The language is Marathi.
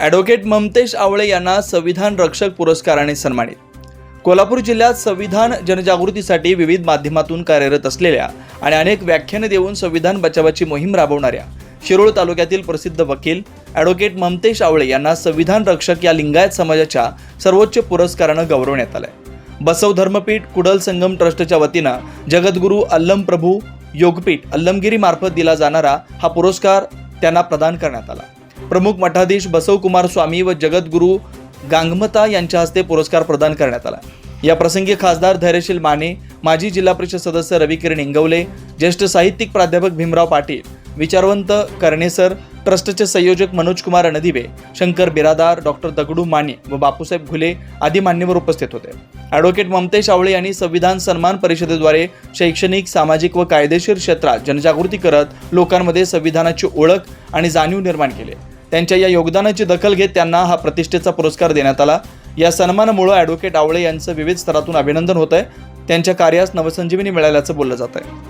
ॲडव्होकेट ममतेश आवळे यांना संविधान रक्षक पुरस्काराने सन्मानित. कोल्हापूर जिल्ह्यात संविधान जनजागृतीसाठी विविध माध्यमातून कार्यरत असलेल्या आणि अनेक व्याख्याने देऊन संविधान बचावाची मोहीम राबवणाऱ्या शिरोळ तालुक्यातील प्रसिद्ध वकील ॲडव्होकेट ममतेश आवळे यांना संविधान रक्षक या लिंगायत समाजाच्या सर्वोच्च पुरस्कारानं गौरवण्यात आलंय. बसव धर्मपीठ कुडल संगम ट्रस्टच्या वतीनं जगद्गुरू अल्लम प्रभू योगपीठ अल्लमगिरी मार्फत दिला जाणारा हा पुरस्कार त्यांना प्रदान करण्यात आला. प्रमुख मठाधीश बसवकुमार स्वामी व जगद्गुरू गांगमता यांच्या हस्ते पुरस्कार प्रदान करण्यात आला. या प्रसंगी खासदार धैर्यशील माने माजी जिल्हा परिषद सदस्य रविकिरण इंगवले ज्येष्ठ साहित्यिक प्राध्यापक भीमराव पाटील विचारवंत कर्णेसर ट्रस्टचे संयोजक मनोज कुमार रणदिवे शंकर बिरादार डॉक्टर दगडू माने व बापूसाहेब घुले आदी मान्यवर उपस्थित होते. ॲडव्होकेट ममतेश आवळे यांनी संविधान सन्मान परिषदेद्वारे शैक्षणिक सामाजिक व कायदेशीर क्षेत्रात जनजागृती करत लोकांमध्ये संविधानाची ओळख आणि जाणीव निर्माण केली. त्यांच्या या योगदानाची दखल घेत त्यांना हा प्रतिष्ठेचा पुरस्कार देण्यात आला. या सन्मानामुळं ॲडव्होकेट आवळे यांचं विविध स्तरातून अभिनंदन होत आहे त्यांच्या कार्यास नवसंजीवनी मिळाल्याचं बोललं जात आहे